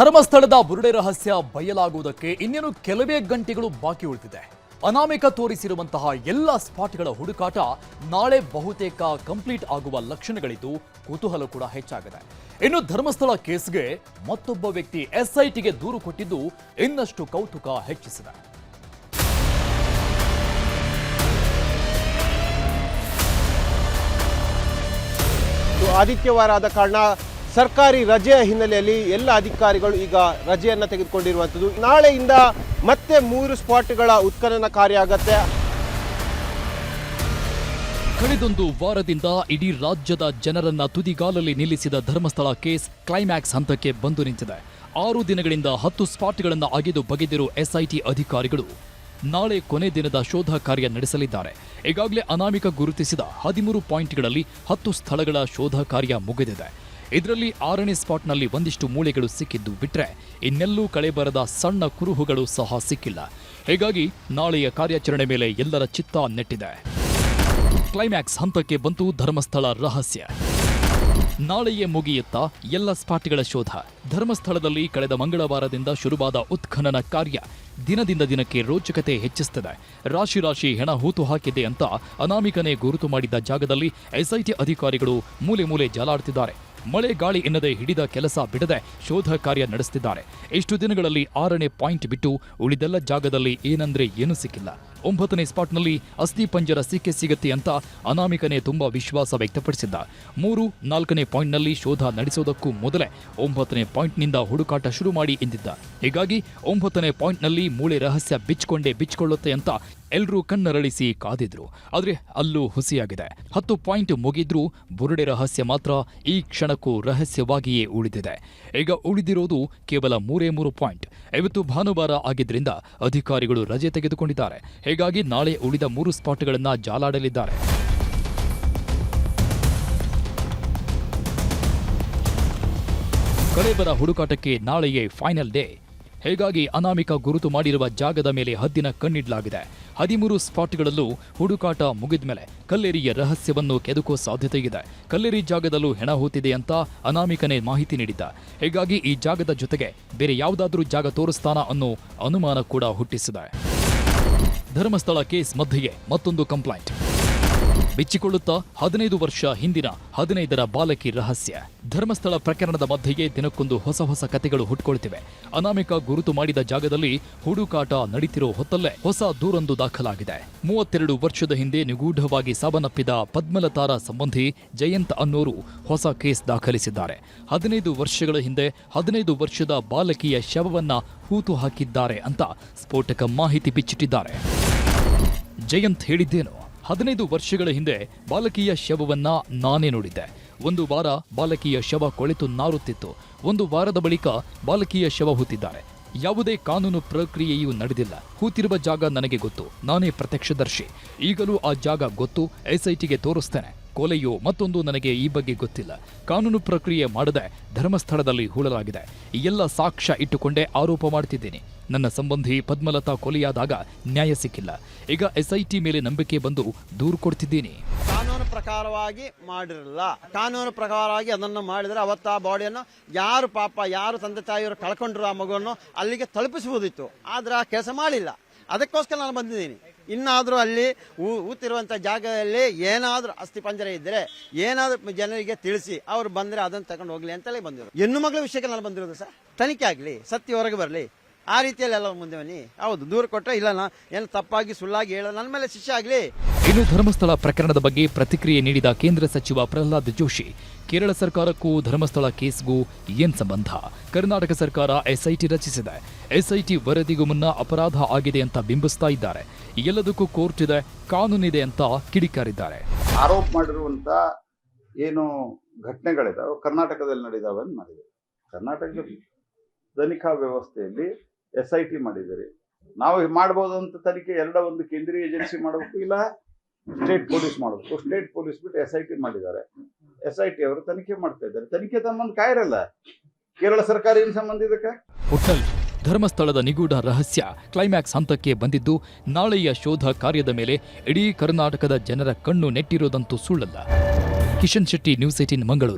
ಧರ್ಮಸ್ಥಳದ ಬುರುಡೆ ರಹಸ್ಯ ಬಯಲಾಗುವುದಕ್ಕೆ ಇನ್ನೇನು ಕೆಲವೇ ಗಂಟೆಗಳು ಬಾಕಿ ಉಳಿದಿದೆ. ಅನಾಮಿಕ ತೋರಿಸಿರುವಂತಹ ಎಲ್ಲ ಸ್ಪಾಟ್ಗಳ ಹುಡುಕಾಟ ನಾಳೆ ಬಹುತೇಕ ಕಂಪ್ಲೀಟ್ ಆಗುವ ಲಕ್ಷಣಗಳಿದ್ದು ಕುತೂಹಲ ಕೂಡ ಹೆಚ್ಚಾಗಿದೆ. ಇನ್ನು ಧರ್ಮಸ್ಥಳ ಕೇಸ್ಗೆ ಮತ್ತೊಬ್ಬ ವ್ಯಕ್ತಿ ಎಸ್ಐಟಿಗೆ ದೂರು ಕೊಟ್ಟಿದ್ದು ಇನ್ನಷ್ಟು ಕೌತುಕ ಹೆಚ್ಚಿಸಿದೆ. ಆದಿತ್ಯವಾರ ಆದ ಕಾರಣ ಸರ್ಕಾರಿ ರಜೆಯ ಹಿನ್ನೆಲೆಯಲ್ಲಿ ಎಲ್ಲ ಅಧಿಕಾರಿಗಳು ಈಗ ರಜೆಯನ್ನು ತೆಗೆದುಕೊಂಡಿರುವಂಥದ್ದು. ನಾಳೆಯಿಂದ ಮತ್ತೆ ಮೂರು ಸ್ಪಾಟ್ಗಳ ಉತ್ಖನನ ಕಾರ್ಯ ಆಗತ್ತೆ. ಕಳೆದೊಂದು ವಾರದಿಂದ ಇಡೀ ರಾಜ್ಯದ ಜನರನ್ನ ತುದಿಗಾಲಲ್ಲಿ ನಿಲ್ಲಿಸಿದ ಧರ್ಮಸ್ಥಳ ಕೇಸ್ ಕ್ಲೈಮ್ಯಾಕ್ಸ್ ಹಂತಕ್ಕೆ ಬಂದು ನಿಂತಿದೆ. ಆರು ದಿನಗಳಿಂದ ಹತ್ತು ಸ್ಪಾಟ್ಗಳನ್ನು ಅಗೆದು ಬಗೆದಿರುವ ಎಸ್ಐಟಿ ಅಧಿಕಾರಿಗಳು ನಾಳೆ ಕೊನೆ ದಿನದ ಶೋಧ ಕಾರ್ಯ ನಡೆಸಲಿದ್ದಾರೆ. ಈಗಾಗಲೇ ಅನಾಮಿಕ ಗುರುತಿಸಿದ ಹದಿಮೂರು ಪಾಯಿಂಟ್ಗಳಲ್ಲಿ ಹತ್ತು ಸ್ಥಳಗಳ ಶೋಧ ಕಾರ್ಯ ಮುಗಿದಿದೆ. ಇದರಲ್ಲಿ ಆರನೇ ಸ್ಪಾಟ್ನಲ್ಲಿ ಒಂದಿಷ್ಟು ಮೂಳೆಗಳು ಸಿಕ್ಕಿದ್ದು ಬಿಟ್ಟರೆ ಇನ್ನೆಲ್ಲೂ ಕಳೆಬರದ ಸಣ್ಣ ಕುರುಹುಗಳು ಸಹ ಸಿಕ್ಕಿಲ್ಲ. ಹೀಗಾಗಿ ನಾಳೆಯ ಕಾರ್ಯಾಚರಣೆ ಮೇಲೆ ಎಲ್ಲರ ಚಿತ್ತ ನೆಟ್ಟಿದೆ. ಕ್ಲೈಮ್ಯಾಕ್ಸ್ ಹಂತಕ್ಕೆ ಬಂತು ಧರ್ಮಸ್ಥಳ ರಹಸ್ಯ. ನಾಳೆಯೇ ಮುಗಿಯುತ್ತಾ ಎಲ್ಲ ಸ್ಪಾಟ್ಗಳ ಶೋಧ. ಧರ್ಮಸ್ಥಳದಲ್ಲಿ ಕಳೆದ ಮಂಗಳವಾರದಿಂದ ಶುರುವಾದ ಉತ್ಖನನ ಕಾರ್ಯ ದಿನದಿಂದ ದಿನಕ್ಕೆ ರೋಚಕತೆ ಹೆಚ್ಚಿಸುತ್ತದೆ. ರಾಶಿ ರಾಶಿ ಹೆಣ ಹೂತು ಹಾಕಿದೆ ಅಂತ ಅನಾಮಿಕನೇ ಗುರುತು ಮಾಡಿದ್ದ ಜಾಗದಲ್ಲಿ ಎಸ್ಐಟಿ ಅಧಿಕಾರಿಗಳು ಮೂಲೆ ಮೂಲೆ ಜಾಲಾಡ್ತಿದ್ದಾರೆ. ಮಳೆ ಗಾಳಿ ಎನ್ನದೆ ಹಿಡಿದ ಕೆಲಸ ಬಿಡದೆ ಶೋಧ ಕಾರ್ಯ ನಡೆಸುತ್ತಿದ್ದಾರೆ ಇಷ್ಟು ದಿನಗಳಲ್ಲಿ ಆರನೇ ಪಾಯಿಂಟ್ ಬಿಟ್ಟು ಉಳಿದೆಲ್ಲ ಜಾಗದಲ್ಲಿ ಏನಂದ್ರೆ ಏನೂ ಸಿಕ್ಕಿಲ್ಲ. ಒಂಬತ್ತನೇ ಸ್ಪಾಟ್ನಲ್ಲಿ ಅಸ್ಥಿ ಪಂಜರ ಸಿಕ್ಕೆ ಸಿಗತ್ತೆ ಅಂತ ಅನಾಮಿಕನೇ ತುಂಬಾ ವಿಶ್ವಾಸ ವ್ಯಕ್ತಪಡಿಸಿದ್ದ. ಮೂರು, ನಾಲ್ಕನೇ ಪಾಯಿಂಟ್ನಲ್ಲಿ ಶೋಧ ನಡೆಸೋದಕ್ಕೂ ಮೊದಲೇ ಒಂಬತ್ತನೇ ಪಾಯಿಂಟ್ನಿಂದ ಹುಡುಕಾಟ ಶುರು ಮಾಡಿ ಎಂದಿದ್ದ. ಹೀಗಾಗಿ ಒಂಬತ್ತನೇ ಪಾಯಿಂಟ್ನಲ್ಲಿ ಮೂಳೆ ರಹಸ್ಯ ಬಿಚ್ಚಿಕೊಂಡೇ ಬಿಚ್ಚಿಕೊಳ್ಳುತ್ತೆ ಅಂತ ಎಲ್ರೂ ಕಣ್ಣರಳಿಸಿ ಕಾದಿದ್ರು. ಆದರೆ ಅಲ್ಲೂ ಹುಸಿಯಾಗಿದೆ. ಹತ್ತು ಪಾಯಿಂಟ್ ಮುಗಿದ್ರೂ ಬುರುಡೆ ರಹಸ್ಯ ಮಾತ್ರ ಈ ಕ್ಷಣಕ್ಕೂ ರಹಸ್ಯವಾಗಿಯೇ ಉಳಿದಿದೆ. ಈಗ ಉಳಿದಿರೋದು ಕೇವಲ ಮೂರೇ ಮೂರು ಪಾಯಿಂಟ್. ಇವತ್ತು ಭಾನುವಾರ ಆಗಿದ್ದರಿಂದ ಅಧಿಕಾರಿಗಳು ರಜೆ ತೆಗೆದುಕೊಂಡಿದ್ದಾರೆ. ಹೀಗಾಗಿ ನಾಳೆ ಉಳಿದ ಮೂರು ಸ್ಪಾಟ್ಗಳನ್ನು ಜಾಲಾಡಲಿದ್ದಾರೆ. ಕಳೆಬರ ಹುಡುಕಾಟಕ್ಕೆ ನಾಳೆಯೇ ಫೈನಲ್ ಡೇ. ಹೀಗಾಗಿ ಅನಾಮಿಕ ಗುರುತು ಮಾಡಿರುವ ಜಾಗದ ಮೇಲೆ ಹದ್ದಿನ ಕಣ್ಣಿಡಲಾಗಿದೆ. ಹದಿಮೂರು ಸ್ಪಾಟ್ಗಳಲ್ಲೂ ಹುಡುಕಾಟ ಮುಗಿದ್ಮೇಲೆ ಕಲ್ಲೇರಿಯ ರಹಸ್ಯವನ್ನು ಕೆದಕೋ ಸಾಧ್ಯತೆ ಇದೆ. ಕಲ್ಲೇರಿ ಜಾಗದಲ್ಲೂ ಹೆಣ ಹೂತಿದೆ ಅಂತ ಅನಾಮಿಕನೇ ಮಾಹಿತಿ ನೀಡಿದ್ದ. ಹೀಗಾಗಿ ಈ ಜಾಗದ ಜೊತೆಗೆ ಬೇರೆ ಯಾವುದಾದ್ರೂ ಜಾಗ ತೋರಿಸ್ತಾನ ಅನ್ನೋ ಅನುಮಾನ ಕೂಡ ಹುಟ್ಟಿಸಿದೆ. ಧರ್ಮಸ್ಥಳ ಕೇಸ್ ಮಧ್ಯೆಯೇ ಮತ್ತೊಂದು ಕಂಪ್ಲೇಂಟ್. ಬಿಚ್ಚಿಕೊಳ್ಳುತ್ತಾ ಹದಿನೈದು ವರ್ಷ ಹಿಂದಿನ ಹದಿನೈದರ ಬಾಲಕಿ ರಹಸ್ಯ. ಧರ್ಮಸ್ಥಳ ಪ್ರಕರಣದ ಮಧ್ಯೆಯೇ ದಿನಕ್ಕೊಂದು ಹೊಸ ಹೊಸ ಕತೆಗಳು ಹುಟ್ಕೊಳ್ತಿವೆ. ಅನಾಮಿಕ ಗುರುತು ಮಾಡಿದ ಜಾಗದಲ್ಲಿ ಹುಡುಕಾಟ ನಡೀತಿರೋ ಹೊತ್ತಲ್ಲೇ ಹೊಸ ದೂರೊಂದು ದಾಖಲಾಗಿದೆ. ಮೂವತ್ತೆರಡು ವರ್ಷದ ಹಿಂದೆ ನಿಗೂಢವಾಗಿ ಸಾವನ್ನಪ್ಪಿದ ಪದ್ಮಲತಾರ ಸಂಬಂಧಿ ಜಯಂತ್ ಅನ್ನೋರು ಹೊಸ ಕೇಸ್ ದಾಖಲಿಸಿದ್ದಾರೆ. ಹದಿನೈದು ವರ್ಷಗಳ ಹಿಂದೆ ಹದಿನೈದು ವರ್ಷದ ಬಾಲಕಿಯ ಶವವನ್ನ ಹೂತು ಹಾಕಿದ್ದಾರೆ ಅಂತ ಸ್ಫೋಟಕ ಮಾಹಿತಿ ಬಿಚ್ಚಿಟ್ಟಿದ್ದಾರೆ. ಜಯಂತ್ ಹೇಳಿದ್ದೇನು? ಹದಿನೈದು ವರ್ಷಗಳ ಹಿಂದೆ ಬಾಲಕಿಯ ಶವವನ್ನ ನಾನೇ ನೋಡಿದ್ದೆ. ಒಂದು ವಾರ ಬಾಲಕಿಯ ಶವ ಕೊಳೆತು ನಾರುತ್ತಿತ್ತು. ಒಂದು ವಾರದ ಬಳಿಕ ಬಾಲಕಿಯ ಶವ ಹೂತಿದ್ದಾರೆ. ಯಾವುದೇ ಕಾನೂನು ಪ್ರಕ್ರಿಯೆಯೂ ನಡೆದಿಲ್ಲ. ಹೂತಿರುವ ಜಾಗ ನನಗೆ ಗೊತ್ತು. ನಾನೇ ಪ್ರತ್ಯಕ್ಷದರ್ಶಿ. ಈಗಲೂ ಆ ಜಾಗ ಗೊತ್ತು. ಎಸ್ಐಟಿಗೆ ತೋರಿಸ್ತೇನೆ. ಕೊಲೆಯೋ ಮತ್ತೊಂದು ನನಗೆ ಈ ಬಗ್ಗೆ ಗೊತ್ತಿಲ್ಲ. ಕಾನೂನು ಪ್ರಕ್ರಿಯೆ ಮಾಡದೆ ಧರ್ಮಸ್ಥಳದಲ್ಲಿ ಹೂಳಲಾಗಿದೆ. ಎಲ್ಲ ಸಾಕ್ಷ್ಯ ಇಟ್ಟುಕೊಂಡೇ ಆರೋಪ ಮಾಡ್ತಿದ್ದೀನಿ. ನನ್ನ ಸಂಬಂಧಿ ಪದ್ಮಲತಾ ಕೊಲೆಯಾದಾಗ ನ್ಯಾಯ ಸಿಕ್ಕಿಲ್ಲ. ಈಗ ಎಸ್ಐಟಿ ಮೇಲೆ ನಂಬಿಕೆ ಬಂದು ದೂರು ಕೊಡ್ತಿದ್ದೀನಿ. ಕಾನೂನು ಪ್ರಕಾರವಾಗಿ ಮಾಡಿರಲ್ಲ. ಕಾನೂನು ಪ್ರಕಾರವಾಗಿ ಅದನ್ನು ಮಾಡಿದರೆ ಅವತ್ತು ಆ ಬಾಡಿಯನ್ನು ಯಾರು ಪಾಪ, ಯಾರು ತಂದೆ ತಾಯಿಯವರು ಕಳ್ಕೊಂಡ್ರು ಆ ಮಗುವನ್ನು ಅಲ್ಲಿಗೆ ತಲುಪಿಸುವುದಿತ್ತು. ಆದರೆ ಆ ಕೆಲಸ ಮಾಡಿಲ್ಲ. ಅದಕ್ಕೋಸ್ಕರ ನಾನು ಬಂದಿದ್ದೀನಿ. ಇನ್ನಾದರೂ ಅಲ್ಲಿ ಊತಿರುವಂಥ ಜಾಗದಲ್ಲಿ ಏನಾದರೂ ಅಸ್ಥಿಪಂಜರ ಇದ್ದರೆ ಏನಾದರೂ ಜನರಿಗೆ ತಿಳಿಸಿ ಅವ್ರು ಬಂದರೆ ಅದನ್ನು ತಗೊಂಡು ಹೋಗ್ಲಿ ಅಂತಲೇ ಬಂದಿರೋದು. ಹೆಣ್ಣು ಮಗಳ ವಿಷಯಕ್ಕೆ ನಾನು ಬಂದಿರೋದು ಸರ್. ತನಿಖೆ ಆಗಲಿ, ಸತ್ಯ ಹೊರಗೆ ಬರಲಿ. ಆ ರೀತಿಯಲ್ಲಿ ಎಲ್ಲ ಮುಂದೆ ಬನ್ನಿ. ಹೌದು, ದೂರ ಕೊಟ್ಟರೆ ಇಲ್ಲ ನಾ, ಏನು ತಪ್ಪಾಗಿ ಸುಳ್ಳಾಗಿ ಹೇಳೋ ನನ್ನ ಮೇಲೆ ಶಿಕ್ಷೆ ಆಗಲಿ. ಇನ್ನು ಧರ್ಮಸ್ಥಳ ಪ್ರಕರಣದ ಬಗ್ಗೆ ಪ್ರತಿಕ್ರಿಯೆ ನೀಡಿದ ಕೇಂದ್ರ ಸಚಿವ ಪ್ರಹ್ಲಾದ್ ಜೋಶಿ, ಕೇರಳ ಸರ್ಕಾರಕ್ಕೂ ಧರ್ಮಸ್ಥಳ ಕೇಸ್ಗೂ ಏನ್ ಸಂಬಂಧ? ಕರ್ನಾಟಕ ಸರ್ಕಾರ ಎಸ್ಐಟಿ ರಚಿಸಿದೆ. ಎಸ್ಐಟಿ ವರದಿಗೂ ಮುನ್ನ ಅಪರಾಧ ಆಗಿದೆ ಅಂತ ಬಿಂಬಿಸ್ತಾ ಇದ್ದಾರೆ. ಎಲ್ಲದಕ್ಕೂ ಕೋರ್ಟ್ ಇದೆ ಕಾನೂನಿದೆ ಅಂತ ಕಿಡಿಕಾರಿದ್ದಾರೆ. ಆರೋಪ ಮಾಡಿರುವಂತ ಏನು ಘಟನೆಗಳಿದಾವೆ ಕರ್ನಾಟಕದಲ್ಲಿ ನಡೆದಾವೆ ಅಂತ ಮಾಡಿದೆ ಕರ್ನಾಟಕದ ತನಿಖಾ ವ್ಯವಸ್ಥೆಯಲ್ಲಿ ಎಸ್ ಐ ಟಿ ಮಾಡಿದ್ದೀರಿ. ನಾವು ಮಾಡ್ಬೋದು ಅಂತ ತನಿಖೆ ಎರಡ ಒಂದು ಕೇಂದ್ರೀಯ ಏಜೆನ್ಸಿ ಮಾಡಬೇಕು ಇಲ್ಲ ಸ್ಟೇಟ್ ಪೊಲೀಸ್ ಮಾಡಬೇಕು. ಸ್ಟೇಟ್ ಪೊಲೀಸ್ ಬಿಟ್ಟು ಎಸ್ ಐ ಟಿ ಮಾಡಿದ್ದಾರೆ. ಎಸ್ ಐ ಟಿ ಅವರು ತನಿಖೆ ಮಾಡ್ತಾ ಇದ್ದಾರೆ. ತನಿಖೆ ಸಂಬಂಧ ಕಾಯಿರಲ್ಲ. ಕೇರಳ ಸರ್ಕಾರ ಏನು ಸಂಬಂಧ ಇದಕ್ಕೆ? ಧರ್ಮಸ್ಥಳದ ನಿಗೂಢ ರಹಸ್ಯ ಕ್ಲೈಮ್ಯಾಕ್ಸ್ ಹಂತಕ್ಕೆ ಬಂದಿದ್ದು, ನಾಳೆಯ ಶೋಧ ಕಾರ್ಯದ ಮೇಲೆ ಇಡೀ ಕರ್ನಾಟಕದ ಜನರ ಕಣ್ಣು ನೆಟ್ಟಿರೋದಂತೂ ಸುಳ್ಳಲ್ಲ. Kishan Shetty, news eighteen Mangaluru.